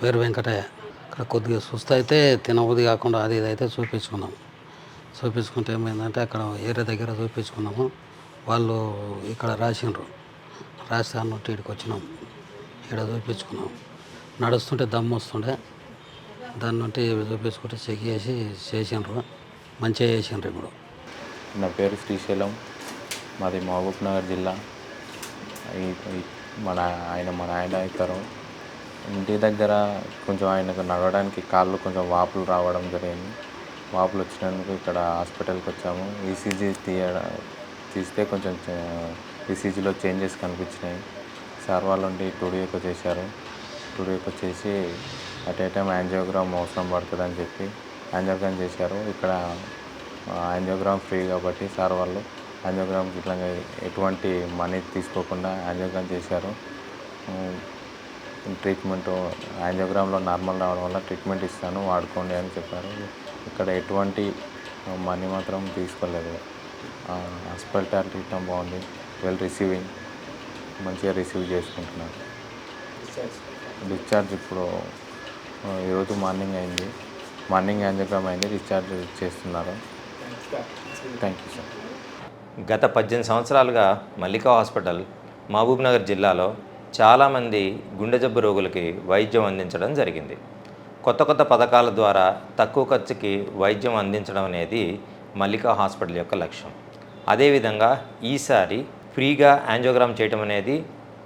పేరు వెంకటయ్య ఇక్కడ కొద్దిగా సుస్థ అయితే తినబుద్ధి కాకుండా అది ఇది అయితే చూపించుకున్నాం. చూపించుకుంటే ఏమైందంటే అక్కడ ఏరియా దగ్గర చూపించుకున్నాము. వాళ్ళు ఇక్కడ రాసిండ్రు. రాజస్థాన్ నుండి ఇక్కడికి వచ్చినాం. ఇక్కడ చూపించుకున్నాం. నడుస్తుంటే దమ్ము వస్తుండే. దాని నుండి చూపించుకుంటే చెక్ చేసి చేసిండ్రు. మంచిగా చేసిండ్రు ఇప్పుడు. నా పేరు శ్రీశైలం. మాది మహబూబ్ నగర్ జిల్లా మన ఆయన మన ఆయన అవుతారు. ఇంటి దగ్గర కొంచెం ఆయనకు నడవడానికి కాళ్ళు కొంచెం వాపులు రావడం జరిగింది. వాపులు వచ్చినందుకు ఇక్కడ హాస్పిటల్కి వచ్చాము. ఈసీజీ తీయ తీస్తే కొంచెం ఈసీజీలో చేంజెస్ కనిపించినాయి. సార్ వాళ్ళు ఉండి టూడియోకి చేశారు. టూడియోకి వచ్చేసి అట్ ఏ టైం యాంజియోగ్రామ్ అవసరం పడుతుందని చెప్పి యాంజియోగ్రామ్ చేశారు. ఇక్కడ యాంజియోగ్రామ్ ఫ్రీ కాబట్టి సార్ వాళ్ళు యాంజియోగ్రామ్ ఇట్లా ఎటువంటి మనీ తీసుకోకుండా యాంజియోగ్రామ్ చేశారు. ట్రీట్మెంట్ యాంజియోగ్రామ్లో నార్మల్ రావడం వల్ల ట్రీట్మెంట్ ఇస్తాను వాడుకోండి అని చెప్పారు. ఇక్కడ ఎటువంటి మనీ మాత్రం తీసుకోలేదు. హాస్పిటాలిటీ ఇష్టం బాగుంది వెల్ రిసీవింగ్ మంచిగా రిసీవ్ చేసుకుంటున్నారు డిశ్చార్జ్ ఇప్పుడు ఈరోజు మార్నింగ్ అయింది. మార్నింగ్ యాంజియోగ్రామ్ అయింది డిశ్చార్జ్ చేస్తున్నారు. Thank you sir. గత పద్దెనిమిది సంవత్సరాలుగా మల్లికా హాస్పిటల్ మహబూబ్నగర్ జిల్లాలో చాలామంది గుండె జబ్బు రోగులకి వైద్యం అందించడం జరిగింది. కొత్త కొత్త పథకాల ద్వారా తక్కువ ఖర్చుకి వైద్యం అందించడం అనేది మల్లికా హాస్పిటల్ యొక్క లక్ష్యం. అదేవిధంగా ఈసారి ఫ్రీగా యాంజియోగ్రామ్ చేయడం అనేది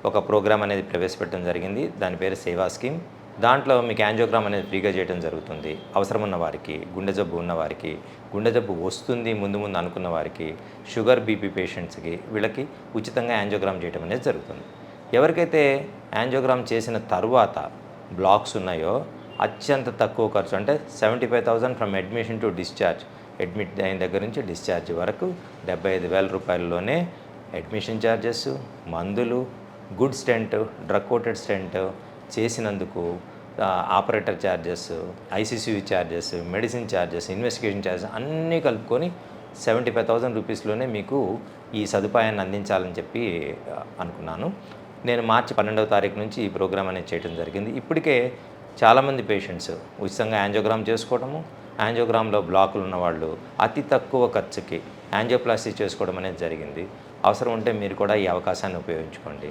ఒక ప్రోగ్రామ్ అనేది ప్రవేశపెట్టడం జరిగింది. దాని పేరు సేవా స్కీమ్. దాంట్లో మీకు యాంజియోగ్రామ్ అనేది ఫ్రీగా చేయడం జరుగుతుంది. అవసరం ఉన్న వారికి గుండె జబ్బు ఉన్న వారికి గుండె జబ్బు వస్తుంది ముందు ముందు అనుకున్న వారికి షుగర్ బీపీ పేషెంట్స్కి వీళ్ళకి ఉచితంగా యాంజియోగ్రామ్ చేయడం అనేది జరుగుతుంది. ఎవరికైతే యాంజియోగ్రామ్ చేసిన తర్వాత బ్లాక్స్ ఉన్నాయో అత్యంత తక్కువ ఖర్చు అంటే seventy five thousand from admission to discharge. Admit అయిన దగ్గర నుంచి డిశ్చార్జ్ వరకు డెబ్బై ఐదు వేల రూపాయల్లోనే అడ్మిషన్ ఛార్జెస్ మందులు good stent drug coated stent చేసినందుకు operator charges ICCU charges medicine charges investigation charges అన్నీ కలుపుకొని సెవెంటీ ఫైవ్ థౌసండ్ రూపీస్లోనే మీకు ఈ సదుపాయాన్ని అందించాలని చెప్పి అనుకున్నాను. నేను మార్చి పన్నెండవ తారీఖు నుంచి ఈ ప్రోగ్రామ్ అనేది చేయడం జరిగింది. ఇప్పటికే చాలామంది పేషెంట్స్ ఉచితంగా యాంజియోగ్రామ్ చేసుకోవడము యాంజియోగ్రామ్లో బ్లాకులు ఉన్నవాళ్ళు అతి తక్కువ ఖర్చుకి యాంజియోప్లాస్టీ చేసుకోవడం అనేది జరిగింది. అవసరం ఉంటే మీరు కూడా ఈ అవకాశాన్ని ఉపయోగించుకోండి.